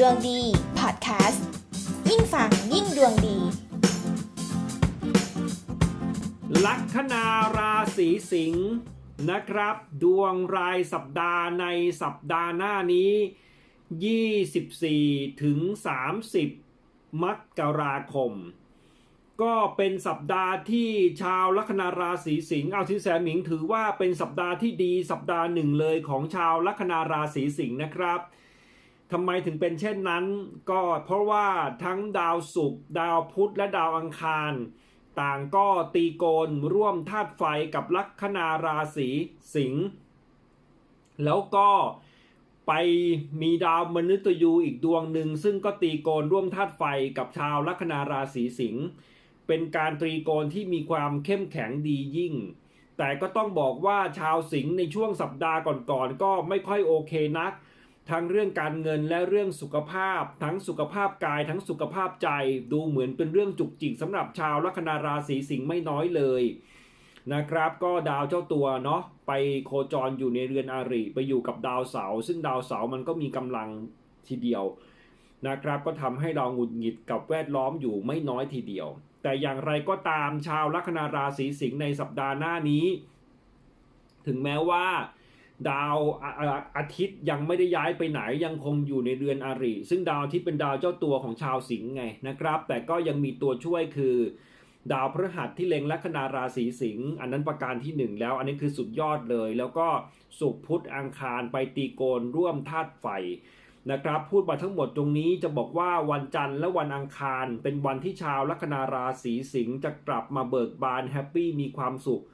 ดวงดีพอดแคสต์ยิ่งฟังยิ่งดวงดี ลัคนาราศีสิงห์นะครับ ดวงรายสัปดาห์ในสัปดาห์หน้านี้ 24 ถึง 30 มกราคม ก็เป็นสัปดาห์ที่ชาวลัคนาราศีสิงห์เอาที่แสหมิงถือว่าเป็นสัปดาห์ที่ดีสัปดาห์หนึ่งเลยของชาวลัคนาราศีสิงห์นะครับ ทำไมถึงเป็นเช่นนั้น ก็เพราะว่าทั้งดาวศุกร์ดาวพุธและดาวอังคาร ต่างก็ตีโกนร่วมธาตุไฟกับลัคนาราศีสิงห์แล้วก็ไปมีดาวมนุษยูอีกดวงหนึ่ง ซึ่งก็ตีโกนร่วมธาตุไฟกับชาวลัคนาราศีสิงห์เป็นการตรีโกนที่มีความเข้มแข็งดียิ่ง แต่ก็ต้องบอกว่าชาวสิงห์ในช่วงสัปดาห์ก่อนๆก็ไม่ค่อยโอเคนัก ทั้งเรื่องการเงินและเรื่องสุขภาพ ทั้งสุขภาพกายทั้งสุขภาพใจ ดูเหมือนเป็นเรื่องจุกจิกสำหรับชาวลัคนาราศีสิงห์ไม่น้อยเลยนะครับ ก็ดาวเจ้าตัวเนาะไปโคจรอยู่ในเรือนอาริไปอยู่กับดาวเสาร์ซึ่งดาวเสาร์มันก็มีกำลังทีเดียวนะครับก็ทำให้เราหงุดหงิดกับแวดล้อมอยู่ไม่น้อยทีเดียว แต่อย่างไรก็ตามชาวลัคนาราศีสิงห์ในสัปดาห์หน้านี้ ถึงแม้ว่า ดาวอาอาทิตย์ยังไม่ได้ย้ายไปไหนยังคงอยู่ในเรือนอาริ ซึ่งดาวอาทิตย์เป็นดาวเจ้าตัวของชาวสิงห์ไงนะครับ แต่ก็ยังมีตัวช่วยคือ ดาวพฤหัสที่เล็งลัคนาราศีสิงห์อันนั้นประการที่หนึ่งแล้วอันนี้คือสุดยอดเลย แล้วก็สุขพุธอังคารไปตีโกนร่วมธาตุไฟนะครับพูดมาทั้งหมดตรงนี้จะบอกว่าวันจันทร์และวันอังคาร เป็นวันที่ชาวลัคนาราศีสิงห์จะกลับมาเบิกบานแฮปปี้มีความสุข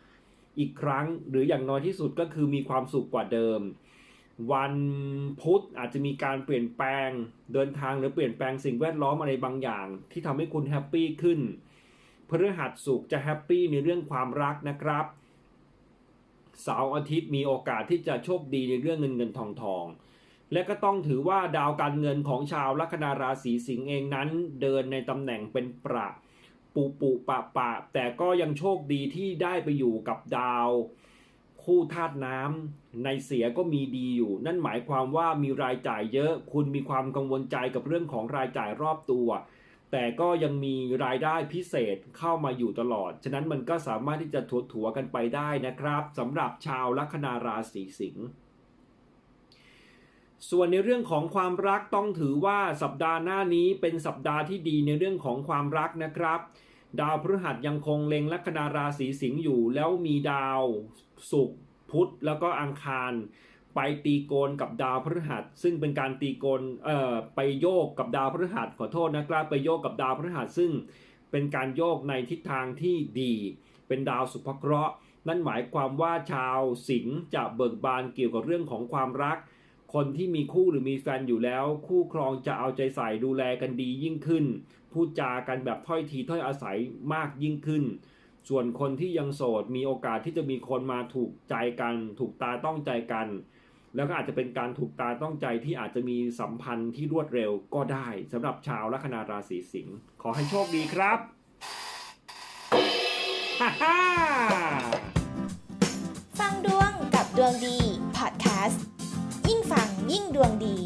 อีกครั้ง หรืออย่างน้อยที่สุดก็คือมีความสุขกว่าเดิม วันพุธอาจจะมีการเปลี่ยนแปลงเดินทางหรือเปลี่ยนแปลงสิ่งแวดล้อมอะไรบางอย่าง ที่ทำให้คุณแฮปปี้ขึ้นพฤหัสสุขจะแฮปปี้ในเรื่องความรักนะครับเสาร์อาทิตย์มีโอกาสที่จะโชคดีในเรื่องเงินเงินทองทอง และก็ต้องถือว่าดาวการเงินของชาวลัคนาราศีสิงห์เองนั้น เดินในตำแหน่งเป็นประ ปุปุปะปะ แต่ก็ยังโชคดีที่ได้ไปอยู่กับดาวคู่ธาตุน้ำในเสียก็มีดีอยู่ นั่นหมายความว่ามีรายจ่ายเยอะ คุณมีความกังวลใจกับเรื่องของรายจ่ายรอบตัว แต่ก็ยังมีรายได้พิเศษเข้ามาอยู่ตลอด ฉะนั้นมันก็สามารถที่จะถัวถัวกันไปได้นะครับสำหรับชาวลัคนาราศีสิงห์ ส่วนในเรื่องของความรักต้องถือว่าสัปดาห์หน้านี้เป็นสัปดาห์ที่ดีในเรื่องของความรักนะครับ ดาวพฤหัสยังคงเล็งลัคนาราศีสิงห์อยู่ แล้วมีดาวศุกร์พุธแล้วก็อังคารไปตีโกนกับดาวพฤหัส ซึ่งเป็นการตีโกนเอ่อไปโยกกับดาวพฤหัสขอโทษนะครับ ไปโยกกับดาวพฤหัสซึ่งเป็นการโยกในทิศทางที่ดี เป็นดาวสุภเคราะห์ นั่นหมายความว่าชาวสิงห์จะเบิกบานเกี่ยวกับเรื่องของความรัก คนที่มีคู่หรือมีแฟนอยู่แล้ว คู่ครองจะเอาใจใส่ดูแลกันดียิ่งขึ้น พูดจากันแบบถ้อยทีถ้อยอาศัยมากยิ่งขึ้น ส่วนคนที่ยังโสดมีโอกาสที่จะมีคนมาถูกใจกัน ถูกตาต้องใจกัน แล้วก็อาจจะเป็นการถูกตาต้องใจที่อาจจะมีสัมพันธ์ที่รวดเร็วก็ได้สำหรับชาวลัคนาราศีสิงห์ขอให้โชคดีครับฮ่าฮ่าฟังดวงกับดวงดีพอดแคสต์ ยิ่งดวงดี